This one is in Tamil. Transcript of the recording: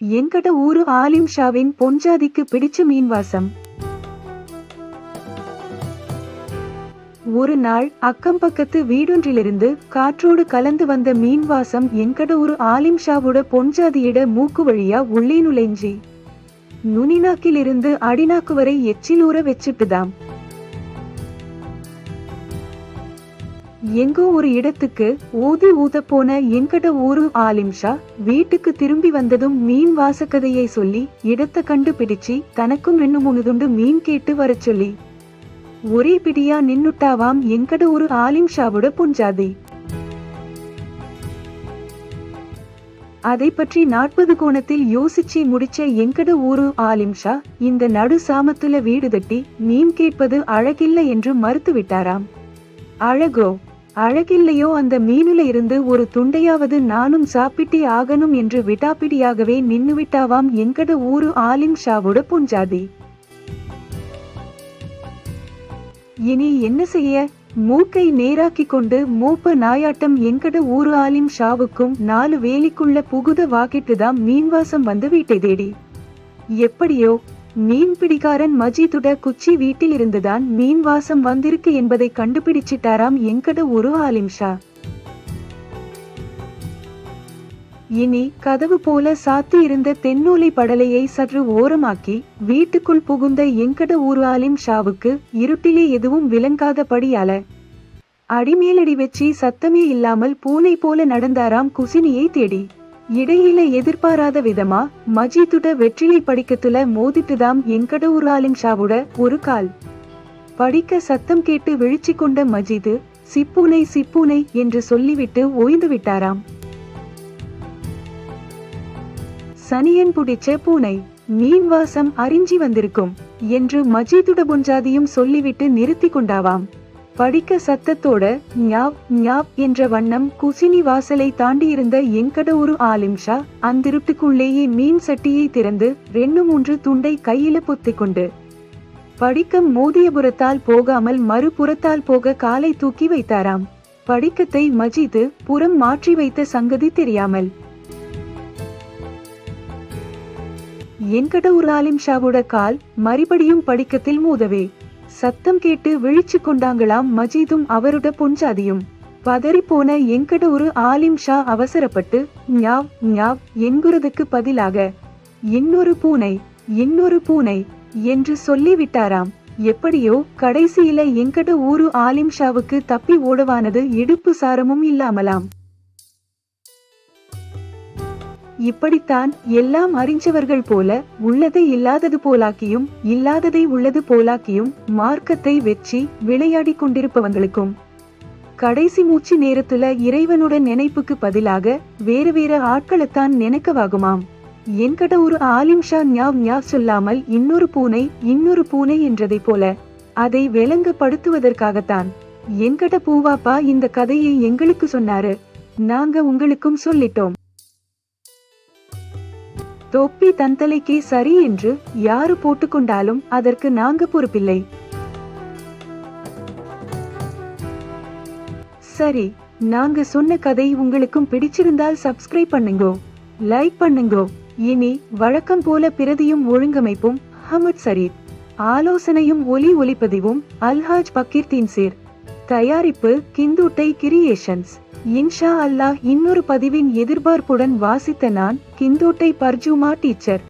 என்கிட்ட ஊரு ஆலிம் ஷாவின் பொஞ்சாதிக்கு பிடிச்ச மீன் வாசம் ஒரு நாள் அக்கம் பக்கத்து வீடொன்றிலிருந்து காற்றோடு கலந்து வந்த மீன் வாசம் என்கட ஒரு ஆலிம் ஷாவோட பொஞ்சாதியிட மூக்கு வழியா உள்ளே நுழைஞ்சி. நுனிநாக்கிலிருந்து அடிநாக்கு வரை எச்சில் ஊற வச்சுட்டுதாம். எங்கோ ஒரு இடத்துக்கு ஊதி ஊத போன என்கட ஊரு ஆலிம்ஷா வீட்டுக்கு திரும்பி வந்ததும் மீன் வாசக்கதையை சொல்லி இடத்தை கண்டுபிடிச்சி தனக்கும் ரெண்டு மூணு துண்டு மீன் கேட்டு வர சொல்லி. ஒரே பிடியா நின்னுட்டாவாம் என்கட ஒரு ஆலிம்ஷாவோட புஞ்சாதி அதை பற்றி நாற்பது கோணத்தில் யோசிச்சு முடிச்ச எங்கட ஊரு ஆலிம்ஷா இந்த நடு சாமத்துல வீடு தட்டி மீன் கேட்பது அழகில்லை என்று மறுத்து விட்டாராம் அழகோ அழகில்லையோ அந்த மீனில இருந்து ஒரு துண்டையாவது நானும் சாப்பிட்டே ஆகணும் என்று விடாப்பிடியாகவே நின்னுவிட்டாவாம் எங்கட ஊரு ஆலிம் ஷாவோட புஞ்சாதி. இனி என்ன செய்ய? மூக்கை நேராக்கி கொண்டு மூப்ப நாயாட்டம் எங்கட ஊரு ஆலிம் ஷாவுக்கும் நாலு வேலிக்குள்ள புகுத வாக்கிட்டுதான் மீன்வாசம் வந்து வீட்டை தேடி. எப்படியோ மீன் பிடிக்காரன் மஜீதுட குச்சி வீட்டில் இருந்துதான் மீன் வாசம் வந்திருக்கு என்பதை கண்டுபிடிச்சிட்டாராம் எங்கட ஒரு ஆலிம்ஷா. இனி கதவு போல சாத்தி இருந்த தென்னூலை படலையை சற்று ஓரமாக்கி வீட்டுக்குள் புகுந்த எங்கட ஊர் ஆலிம் ஷாவுக்கு இருட்டிலே எதுவும் விளங்காதபடி அல. அடிமேலடி வச்சு சத்தமே இல்லாமல் பூனை போல நடந்தாராம் குசினியை தேடி. இடையில எதிர்பாராத விதமா மஜீதுட வெற்றிலை படிக்கத்துல மோதிட்டுதாம் எங்கட ஊராலிம் ஷாவோட ஒரு கால். படிக்க சத்தம் கேட்டு விழிச்சு கொண்ட மஜீது சிப்பூனை சிப்பூனை என்று சொல்லிவிட்டு ஓய்ந்து விட்டாராம். சனியன் புடிச்ச பூனை மீன் வாசம் அறிஞ்சி வந்திருக்கும் என்று மஜீதுட புஞ்சாதியும் சொல்லிவிட்டு நிறுத்தி கொண்டாவாம். படிக்க சத்தத்தோட ஞாப் ஞாப் என்ற வண்ணம் குசினி வாசலை தாண்டியிருந்த எங்கட ஒரு ஆலிம்ஷா அந்திருட்டுக்குள்ளேயே மீன் சட்டியை திறந்து ரெண்டு மூன்று துண்டை கையில பொத்திக்கொண்டு கொண்டு படிக்கம் மோதியபுரத்தால் போகாமல் மறுபுறத்தால் போக காலை தூக்கி வைத்தாராம். படிக்கத்தை மஜிது புறம் மாற்றி வைத்த சங்கதி தெரியாமல். என்கட ஒரு ஆலிம்ஷாவோட கால் மறுபடியும் படிக்கத்தில் மோதவே. சத்தம் கேட்டு விழிச்சு கொண்டாங்களாம் மஜீதும் அவருட பொஞ்சாதியும் பதறிப்போன எங்கட ஒரு ஆலிம் ஷா அவசரப்பட்டு ஞாவ் ஞாவ் என்கிறதுக்கு பதிலாக இன்னொரு பூனை இன்னொரு பூனை என்று சொல்லிவிட்டாராம். எப்படியோ கடைசியில எங்கட ஊரு ஆலிம் ஷாவுக்கு தப்பி ஓடவானது இடுப்பு சாரமும் இல்லாமலாம். இப்படித்தான் எல்லாம் அறிஞ்சவர்கள் போல உள்ளதை இல்லாதது போலாக்கியும் இல்லாததை உள்ளது போலாக்கியும் மார்க்கத்தை வெற்றி விளையாடிக் கொண்டிருப்பவங்களுக்கும். கடைசி மூச்சு நேரத்துல இறைவனுடன் நினைப்புக்கு பதிலாக வேறு வேறு ஆட்களைத்தான் நினைக்கவாகுமாம். என்கட ஒரு ஆலிம்ஷா ஞாவ் ஞாவ் சொல்லாமல் இன்னொரு பூனை இன்னொரு பூனை என்றதை போல அதை விளங்கப்படுத்துவதற்காகத்தான். என்கட பூவாப்பா இந்த கதையை எங்களுக்கு சொன்னாரு. நாங்க உங்களுக்கும் சொல்லிட்டோம். தொப்பி தந்தலைக்கே சரி என்று யாரு போட்டுக்கொண்டாலும் அதற்கு நாங்க பொறுப்பில்லை. சரி நாங்க சொன்ன கதை உங்களுக்கும் பிடிச்சிருந்தால் சப்ஸ்கிரைப் பண்ணுங்கோ லைக் பண்ணுங்கோ. இனி வழக்கம் போல பிரதியும் ஒழுங்கமைப்பும் ஹமத் சரீர் ஆலோசனையும் ஒலி ஒலிப்பதிவும் அல்ஹாஜ் பக்கீர்தீன் சேர் தயாரிப்பு கிந்துட்டை கிரியேஷன்ஸ். இன்ஷா அல்லாஹ் இன்னொரு பதிவின் எதிர்பார்ப்புடன் வாசித்த நான் கிந்தோட்டை பர்ஜுமா டீச்சர்.